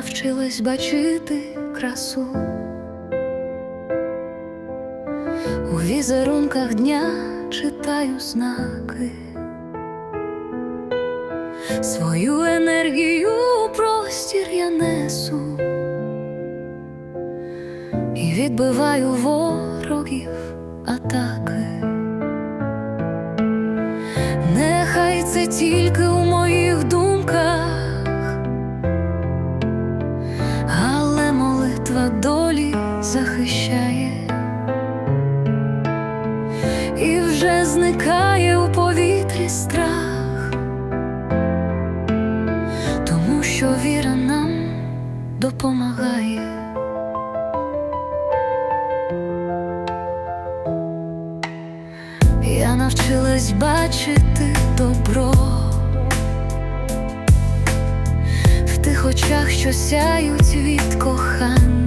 навчилась бачити красу. У візерунках дня читаю знаки, свою енергію у простір я несу. І відбиваю ворогів атаки. Нехай це тільки у молитва долі захищає і вже зникає у повітрі страх, тому що віра нам допомагає. Я навчилась бачити добро в тих очах, що сяють від кохання.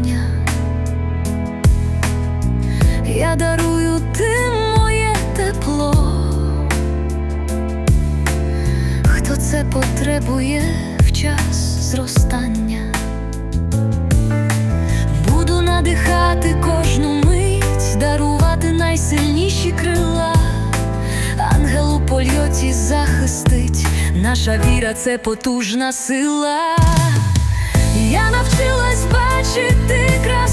Це потужна сила. Я навчилась бачити красу.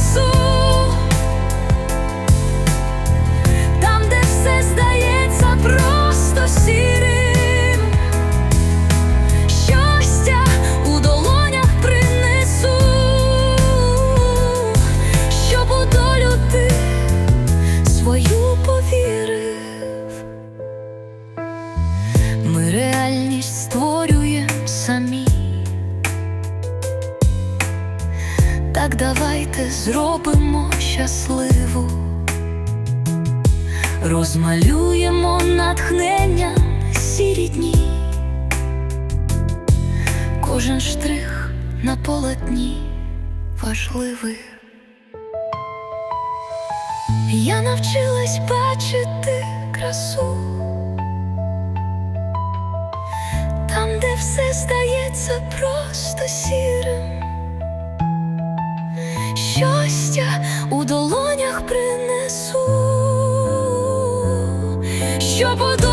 Розмалюємо натхнення сірі дні, кожен штрих на полотні важливий. Я навчилась бачити красу там, де все здається просто сірим. Щастя у долонях принесу, 就不足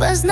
зійшлись,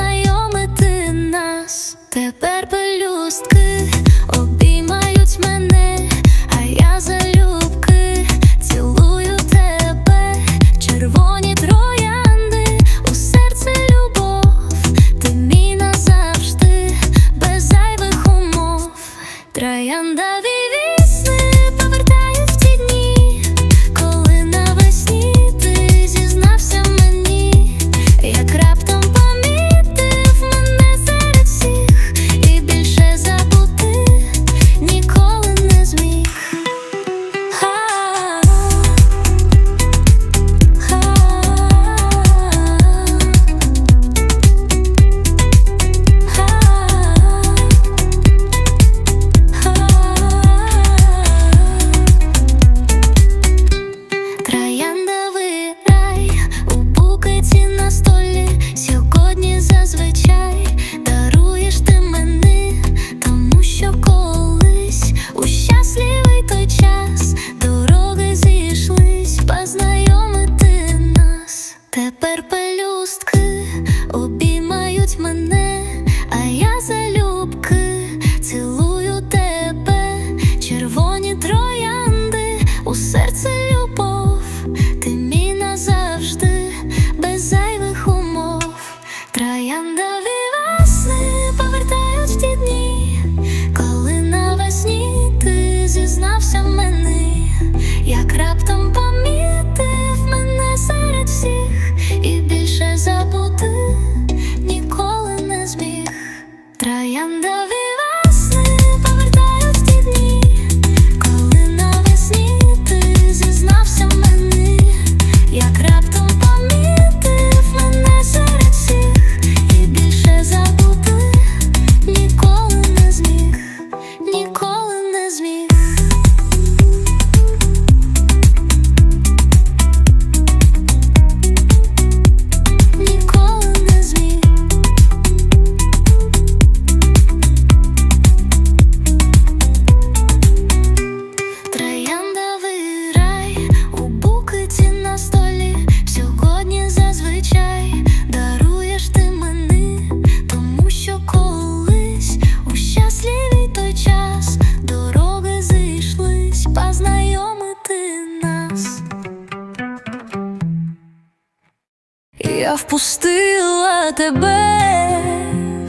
пустила тебе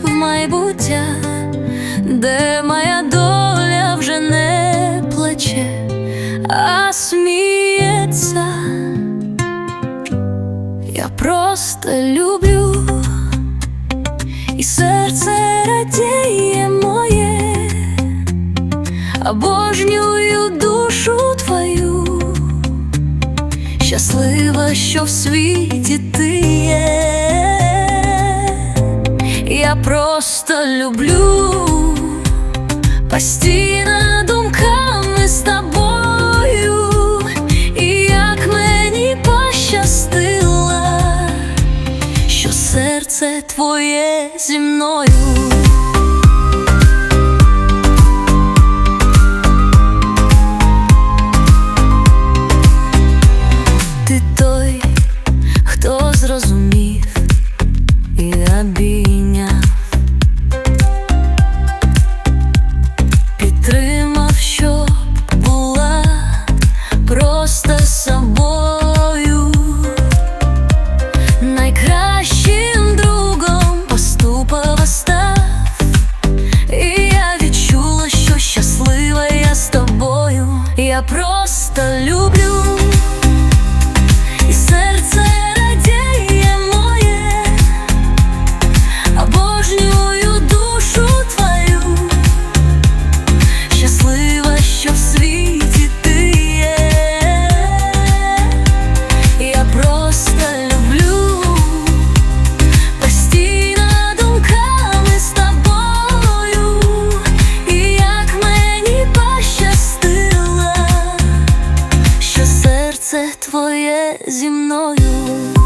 в майбуття, де моя доля вже не плаче, а сміється. Я просто люблю, і серце радіє моє, обожнюю душу твою. Щаслива, що в світі ти є, я просто люблю постійно. я просто люблю. serce twoje zimno już.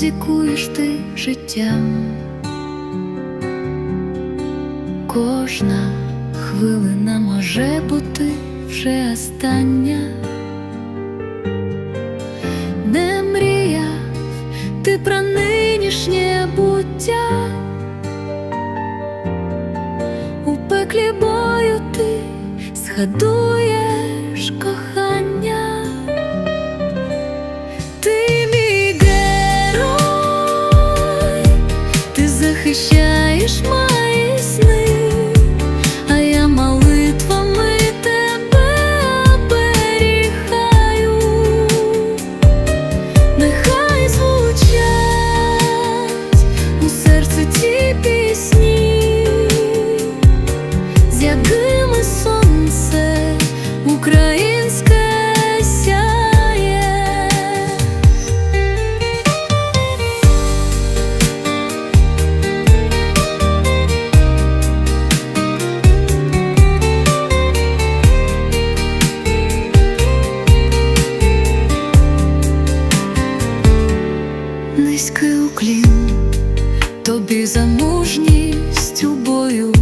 Ризикуєш ти життям. Кожна хвилина може бути вже остання. Не мріяв ти про нинішнє буття. У пеклі бою ти згадуєш кохання. Низький уклін тобі за мужність у бою,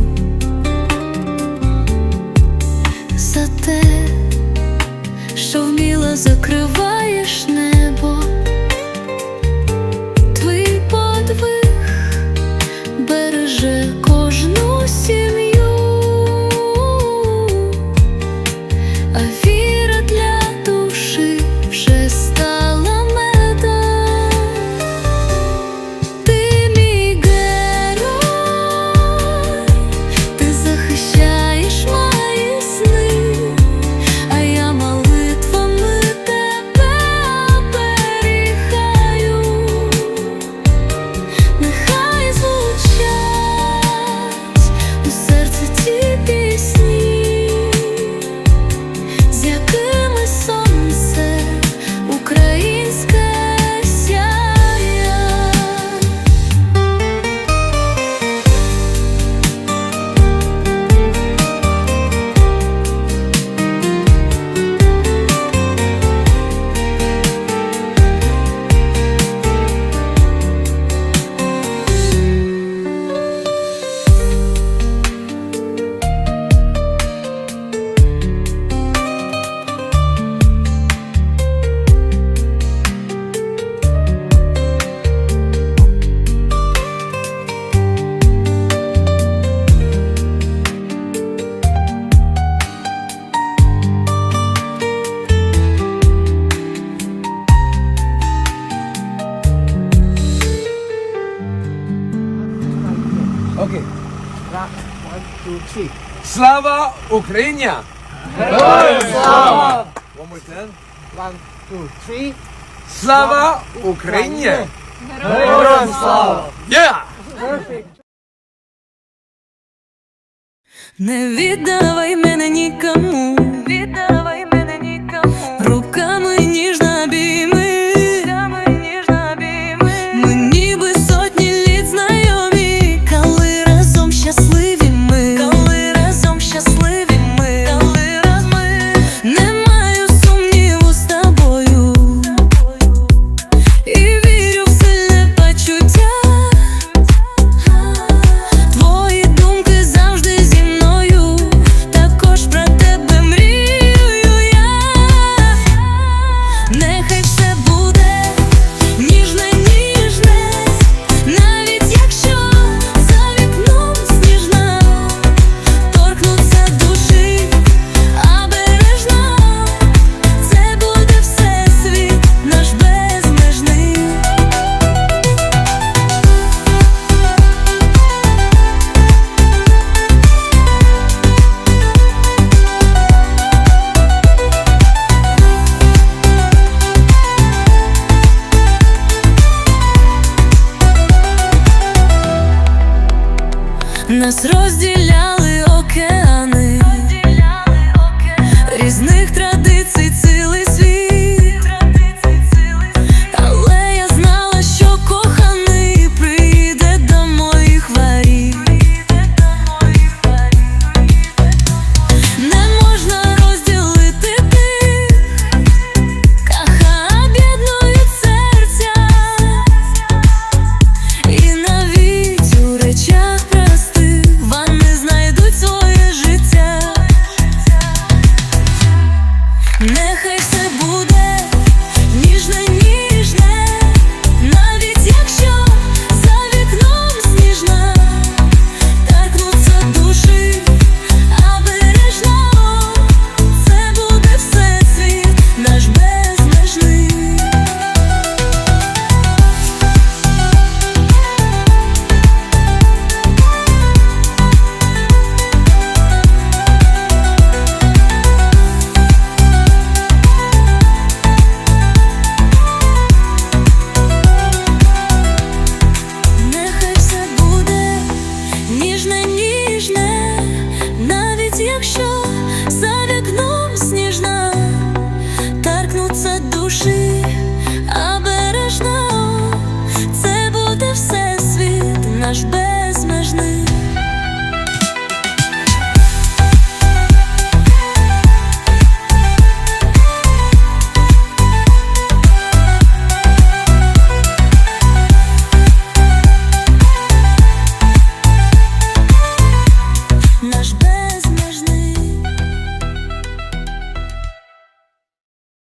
за те, що вміла закриваєш Слава Україні! Героям слава! One more time. One, two, three. Слава Україні! Героям слава! Yeah! Не віддавай мене нікому, віддавай мене нікому, руками ніжно 是